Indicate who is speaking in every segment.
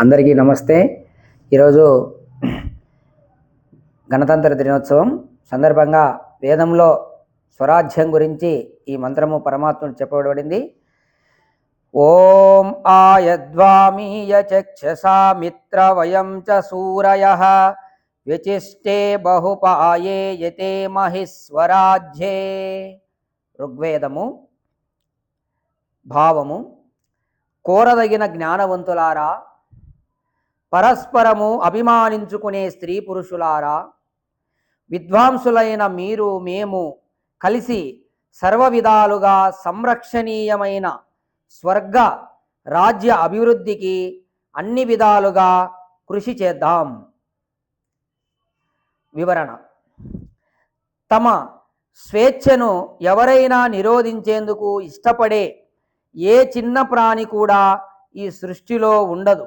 Speaker 1: అందరికీ నమస్తే. ఈరోజు గణతంత్ర దినోత్సవం. సందర్భంగా వేదంలో స్వరాజ్యం గురించి ఈ మంత్రము పరమాత్ముడు చెప్పబడింది. ఓం ఆయద్వామీయ చక్షసా మిత్ర వయం చ సూరయ. విచిష్టే బహుపాయే యతే మహిస్వరాజ్యే ఋగ్వేదము భావము కోరదగిన జ్ఞానవంతులారా పరస్పరము అభిమానించుకునే స్త్రీ పురుషులారా విద్వాంసులైన మీరు మేము కలిసి సర్వ విధాలుగా సంరక్షణీయమైన స్వర్గ రాజ్య అభివృద్ధికి అన్ని విధాలుగా కృషి చేద్దాం. వివరణ. తమ స్వేచ్ఛను ఎవరైనా నిరోధించేందుకు ఇష్టపడే ఏ చిన్న ప్రాణి కూడా ఈ సృష్టిలో ఉండదు.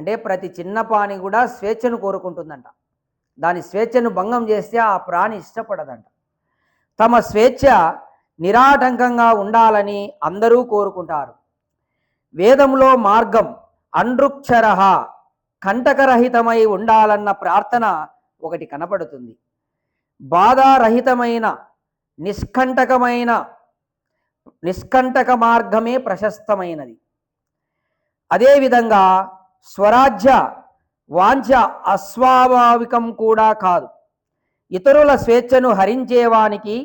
Speaker 1: అంటే ప్రతి చిన్న ప్రాణి కూడా స్వేచ్ఛను కోరుకుంటుందంట. దాని స్వేచ్ఛను భంగం చేస్తే ఆ ప్రాణి ఇష్టపడదంట. తమ స్వేచ్ఛ నిరాటంకంగా ఉండాలని అందరూ కోరుకుంటారు. వేదంలో మార్గం అండ్రుక్షర కంటకరహితమై ఉండాలన్న ప్రార్థన ఒకటి కనపడుతుంది. బాధారహితమైన నిష్కంటకమైన నిష్కంటక మార్గమే ప్రశస్తమైనది. అదేవిధంగా స్వరాజ్య వాంఛ అస్వాభావికం కూడా కాదు. ఇతరుల స్వేచ్ఛను హరించేవానికి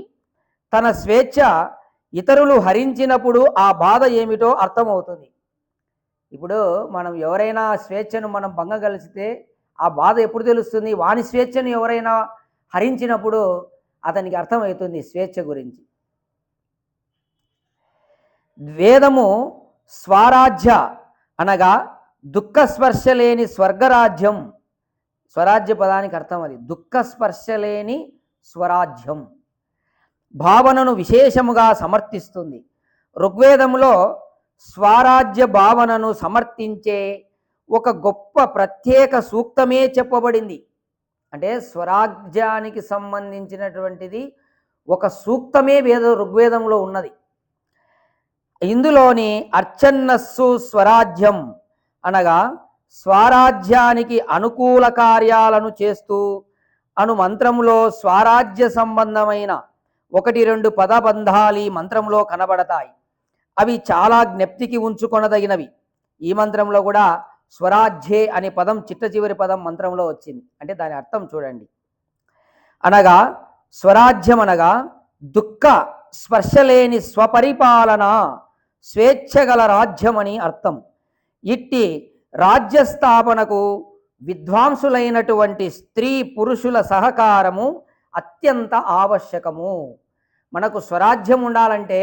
Speaker 1: తన స్వేచ్ఛ ఇతరులు హరించినప్పుడు ఆ బాధ ఏమిటో అర్థమవుతుంది. ఇప్పుడు మనం ఎవరైనా స్వేచ్ఛను మనం భంగగలిస్తే ఆ బాధ ఎప్పుడు తెలుస్తుంది? వాని స్వేచ్ఛను ఎవరైనా హరించినప్పుడు అతనికి అర్థమవుతుంది స్వేచ్ఛ గురించి. వేదము స్వరాజ్య అనగా దుఃఖ స్పర్శ లేని స్వర్గరాజ్యం. స్వరాజ్య పదానికి అర్థం అది. దుఃఖ స్పర్శ లేని స్వరాజ్యం. భావనను విశేషముగా సమర్థిస్తుంది. ఋగ్వేదంలో స్వరాజ్య భావనను సమర్థించే ఒక గొప్ప ప్రత్యేక సూక్తమే చెప్పబడింది. అంటే స్వరాజ్యానికి సంబంధించినటువంటిది ఒక సూక్తమే వేద ఋగ్వేదంలో ఉన్నది. ఇందులోని అర్చన్నస్సు స్వరాజ్యం అనగా స్వరాజ్యానికి అనుకూల కార్యాలను చేస్తూ అను మంత్రంలో స్వరాజ్య సంబంధమైన ఒకటి రెండు పదబంధాలు ఈ మంత్రంలో కనబడతాయి. అవి చాలా జ్ఞప్తికి ఉంచుకొనదగినవి. ఈ మంత్రంలో కూడా స్వరాజ్యే అనే పదం చిట్ట చివరి పదం మంత్రంలో వచ్చింది. అంటే దాని అర్థం చూడండి. అనగా స్వరాజ్యం అనగా దుఃఖ స్పర్శలేని స్వపరిపాలన స్వేచ్ఛగల రాజ్యమని అర్థం. ఇట్టి రాజ్య స్థాపనకు విద్వాంసులైనటువంటి స్త్రీ పురుషుల సహకారము అత్యంత ఆవశ్యకము. మనకు స్వరాజ్యం ఉండాలంటే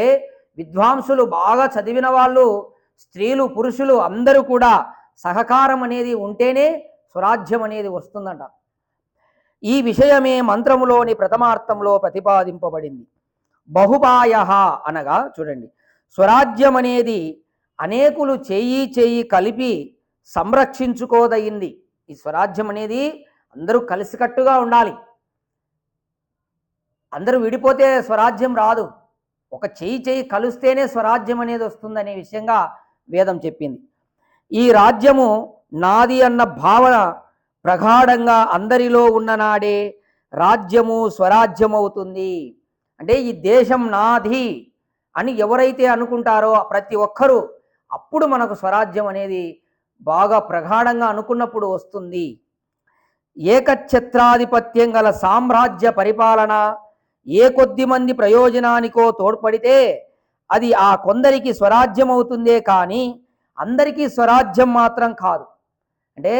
Speaker 1: విద్వాంసులు బాగా చదివిన వాళ్ళు స్త్రీలు పురుషులు అందరూ కూడా సహకారం అనేది ఉంటేనే స్వరాజ్యం అనేది వస్తుందంట. ఈ విషయమే మంత్రములోని ప్రథమార్థంలో ప్రతిపాదింపబడింది. బహుపాయ అనగా చూడండి. స్వరాజ్యం అనేది అనేకులు చేయి చేయి కలిపి సంరక్షించుకోదయింది. ఈ స్వరాజ్యం అనేది అందరూ కలిసికట్టుగా ఉండాలి. అందరూ విడిపోతే స్వరాజ్యం రాదు. ఒక చేయి చేయి కలిస్తేనే స్వరాజ్యం అనేది వస్తుందనే విషయంగా వేదం చెప్పింది. ఈ రాజ్యము నాది అన్న భావన ప్రగాఢంగా అందరిలో ఉన్ననాడే రాజ్యము స్వరాజ్యం అవుతుంది అంటే ఈ దేశం నాది అని ఎవరైతే అనుకుంటారో ప్రతి ఒక్కరూ అప్పుడు మనకు స్వరాజ్యం అనేది బాగా ప్రగాఢంగా అనుకున్నప్పుడు వస్తుంది. ఏకఛత్రాధిపత్యం గల సామ్రాజ్య పరిపాలన ఏ కొద్ది మంది ప్రయోజనానికో తోడ్పడితే అది ఆ కొందరికి స్వరాజ్యం అవుతుందే కానీ అందరికీ స్వరాజ్యం మాత్రం కాదు. అంటే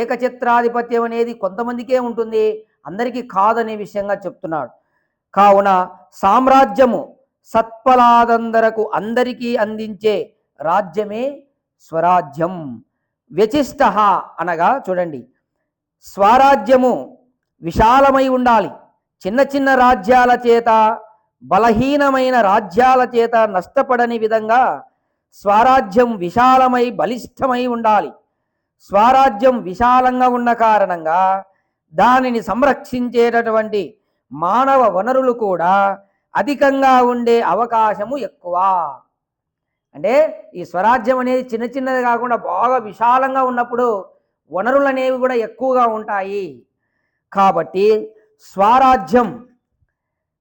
Speaker 1: ఏకఛత్రాధిపత్యం అనేది కొంతమందికే ఉంటుంది అందరికీ కాదనే విషయంగా చెప్తున్నాడు. కావున సామ్రాజ్యము సత్ఫలాదందరకు అందరికీ అందించే రాజ్యమే స్వరాజ్యం. వ్యచిష్ట అనగా చూడండి. స్వరాజ్యము విశాలమై ఉండాలి. చిన్న చిన్న రాజ్యాల చేత బలహీనమైన రాజ్యాల చేత నష్టపడని విధంగా స్వరాజ్యం విశాలమై బలిష్టమై ఉండాలి. స్వరాజ్యం విశాలంగా ఉన్న కారణంగా దానిని సంరక్షించేటటువంటి మానవ వనరులు కూడా అధికంగా ఉండే అవకాశము ఎక్కువ. అంటే ఈ స్వరాజ్యం అనేది చిన్న చిన్నది కాకుండా బాగా విశాలంగా ఉన్నప్పుడు వనరులు అనేవి కూడా ఎక్కువగా ఉంటాయి. కాబట్టి స్వరాజ్యం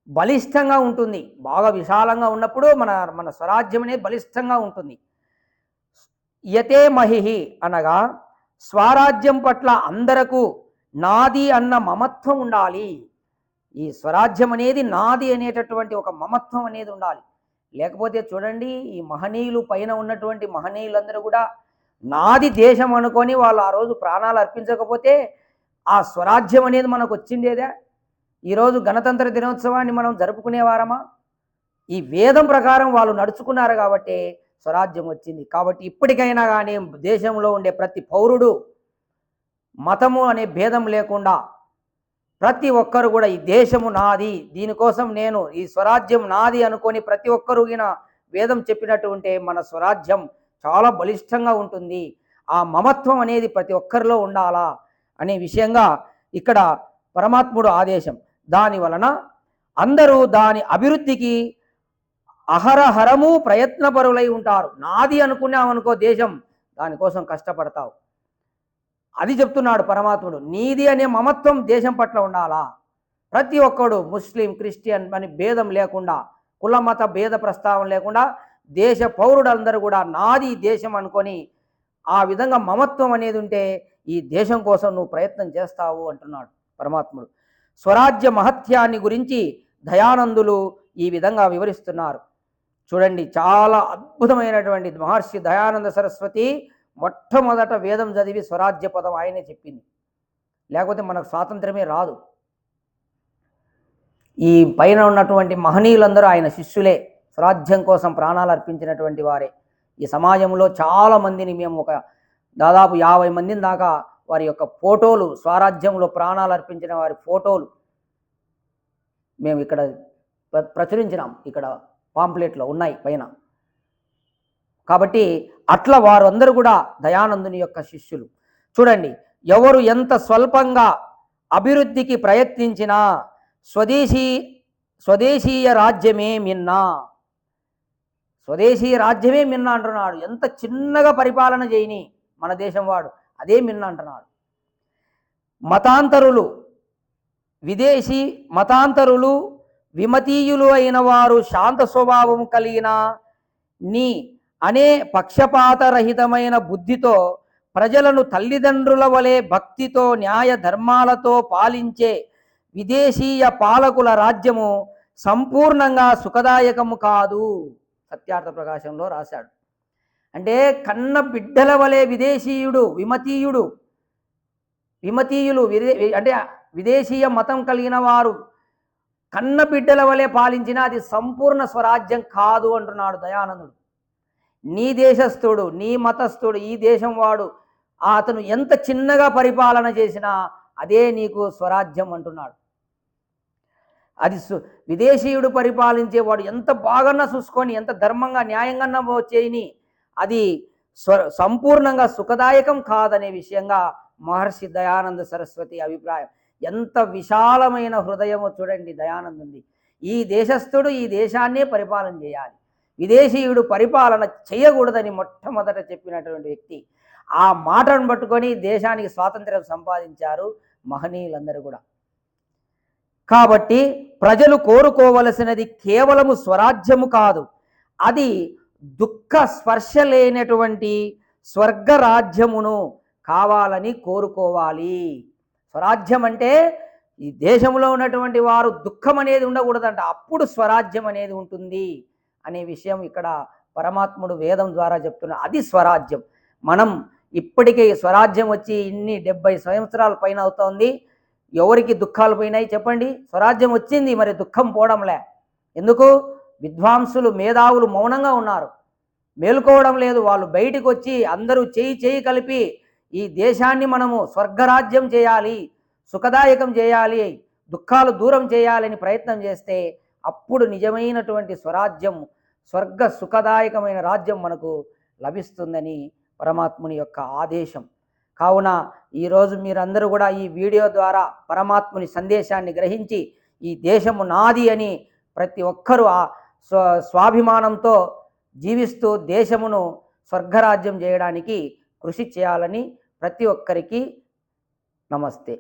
Speaker 1: బలిష్టంగా ఉంటుంది. బాగా విశాలంగా ఉన్నప్పుడు మన మన స్వరాజ్యం అనేది బలిష్టంగా ఉంటుంది. యతే మహిహి అనగా స్వరాజ్యం పట్ల అందరకు నాది అన్న మమత్వం ఉండాలి. ఈ స్వరాజ్యం అనేది నాది అనేటటువంటి ఒక మమత్వం అనేది ఉండాలి. లేకపోతే చూడండి ఈ మహనీయులు పైన ఉన్నటువంటి మహనీయులందరూ కూడా నాది దేశం అనుకొని వాళ్ళు ఆ రోజు ప్రాణాలు అర్పించకపోతే ఆ స్వరాజ్యం అనేది మనకు వచ్చిండేదా ఈరోజు గణతంత్ర దినోత్సవాన్ని మనం జరుపుకునేవారమా ఈ వేదం ప్రకారం వాళ్ళు నడుచుకున్నారు కాబట్టి స్వరాజ్యం వచ్చింది. కాబట్టి ఇప్పటికైనా కానీ దేశంలో ఉండే ప్రతి పౌరుడు మతము అనే భేదం లేకుండా ప్రతి ఒక్కరు కూడా ఈ దేశము నాది దీనికోసం నేను ఈ స్వరాజ్యం నాది అనుకొని ప్రతి ఒక్కరు ఈయన వేదం చెప్పినట్టు ఉంటే మన స్వరాజ్యం చాలా బలిష్టంగా ఉంటుంది. ఆ మమత్వం అనేది ప్రతి ఒక్కరిలో ఉండాలా అనే విషయంగా ఇక్కడ పరమాత్ముడు ఆదేశం. దాని వలన అందరూ దాని అభివృద్ధికి అహరహరము ప్రయత్నపరులై ఉంటారు. నాది అనుకున్నామనుకో దేశం దానికోసం కష్టపడతావు. అది చెప్తున్నాడు పరమాత్ముడు నీది అనే మమత్వం దేశం పట్ల ఉండాలా? ప్రతి ఒక్కడు ముస్లిం క్రిస్టియన్ అని భేదం లేకుండా కుల మత భేద ప్రస్తావం లేకుండా దేశ పౌరులందరూ కూడా నాది దేశం అనుకొని ఆ విధంగా మమత్వం అనేది ఉంటే ఈ దేశం కోసం నువ్వు ప్రయత్నం చేస్తావు అంటున్నాడు పరమాత్ముడు. స్వరాజ్య మహత్యాన్ని గురించి దయానందులు ఈ విధంగా వివరిస్తున్నారు. చూడండి చాలా అద్భుతమైనటువంటి మహర్షి దయానంద సరస్వతి మొట్టమొదట వేదం చదివి స్వరాజ్య పదం ఆయనే చెప్పింది. లేకపోతే మనకు స్వాతంత్రమే రాదు. ఈ పైన ఉన్నటువంటి మహనీయులందరూ ఆయన శిష్యులే. స్వరాజ్యం కోసం ప్రాణాలు అర్పించినటువంటి వారే. ఈ సమాజంలో చాలా మందిని మేము ఒక దాదాపు యాభై మందిని దాకా వారి యొక్క ఫోటోలు స్వరాజ్యంలో ప్రాణాలు అర్పించిన వారి ఫోటోలు మేము ఇక్కడ ప్ర- ప్రచురించినాం. ఇక్కడ పాంప్లెట్లో ఉన్నాయి పైన. కాబట్టి అట్లా వారందరూ కూడా దయానందుని యొక్క శిష్యులు. చూడండి ఎవరు ఎంత స్వల్పంగా అభివృద్ధికి ప్రయత్నించినా స్వదేశీ స్వదేశీయ రాజ్యమే మిన్నా. స్వదేశీ రాజ్యమే మిన్న అంటున్నాడు. ఎంత చిన్నగా పరిపాలన చేయని మన దేశం వాడు అదే మిన్న అంటున్నాడు. మతాంతరులు విదేశీ మతాంతరులు విమతీయులు అయిన వారు శాంత స్వభావం కలిగిన నీ అనే పక్షపాతరహితమైన బుద్ధితో ప్రజలను తల్లిదండ్రుల వలె భక్తితో న్యాయ ధర్మాలతో పాలించే విదేశీయ పాలకుల రాజ్యము సంపూర్ణంగా సుఖదాయకము కాదు సత్యార్థ ప్రకాశంలో రాశాడు. అంటే కన్న బిడ్డల వలె విదేశీయుడు విమతీయుడు విమతీయులు విదే అంటే విదేశీయ మతం కలిగిన వారు కన్న బిడ్డల వలె పాలించినా అది సంపూర్ణ స్వరాజ్యం కాదు అంటున్నాడు దయానందుడు. నీ దేశస్థుడు నీ మతస్థుడు ఈ దేశం వాడు. అతను ఎంత చిన్నగా పరిపాలన చేసినా అదే నీకు స్వరాజ్యం అంటున్నాడు. అది సు విదేశీయుడు పరిపాలించేవాడు ఎంత బాగన్నా చూసుకొని ఎంత ధర్మంగా న్యాయంగా చేయని అది స్వ సంపూర్ణంగా సుఖదాయకం కాదనే విషయంగా మహర్షి దయానంద సరస్వతి అభిప్రాయం. ఎంత విశాలమైన హృదయమో చూడండి దయానందుంది. ఈ దేశస్థుడు ఈ దేశాన్నే పరిపాలన చేయాలి. విదేశీయుడు పరిపాలన చేయకూడదని మొట్టమొదట చెప్పినటువంటి వ్యక్తి. ఆ మాటను పట్టుకొని దేశానికి స్వాతంత్ర్యం సంపాదించారు మహనీయులందరూ కూడా. కాబట్టి ప్రజలు కోరుకోవలసినది కేవలము స్వరాజ్యము కాదు. అది దుఃఖ స్పర్శ లేనటువంటి స్వర్గరాజ్యమును కావాలని కోరుకోవాలి. స్వరాజ్యం అంటే ఈ దేశంలో ఉన్నటువంటి వారు దుఃఖం అనేది ఉండకూడదంట. అప్పుడు స్వరాజ్యం అనేది ఉంటుంది. అనే విషయం ఇక్కడ పరమాత్ముడు వేదం ద్వారా చెప్తున్న అది స్వరాజ్యం. మనం ఇప్పటికే స్వరాజ్యం వచ్చి ఇన్ని డెబ్బై సంవత్సరాల పైన అవుతోంది. ఎవరికి దుఃఖాలు పోయినాయి చెప్పండి? స్వరాజ్యం వచ్చింది మరి దుఃఖం పోవడంలే. ఎందుకు? విద్వాంసులు మేధావులు మౌనంగా ఉన్నారు. మేలుకోవడం లేదు. వాళ్ళు బయటికి వచ్చి అందరూ చేయి చేయి కలిపి ఈ దేశాన్ని మనము స్వర్గరాజ్యం చేయాలి సుఖదాయకం చేయాలి దుఃఖాలు దూరం చేయాలని ప్రయత్నం చేస్తే అప్పుడు నిజమైనటువంటి స్వరాజ్యం స్వర్గ సుఖదాయకమైన రాజ్యం మనకు లభిస్తుందని పరమాత్ముని యొక్క ఆదేశం. కావున ఈరోజు మీరందరూ కూడా ఈ వీడియో ద్వారా పరమాత్ముని సందేశాన్ని గ్రహించి ఈ దేశము నాది అని ప్రతి ఒక్కరూ ఆ స్వ స్వాభిమానంతో జీవిస్తూ దేశమును స్వర్గరాజ్యం చేయడానికి కృషి చేయాలని ప్రతి ఒక్కరికి నమస్తే.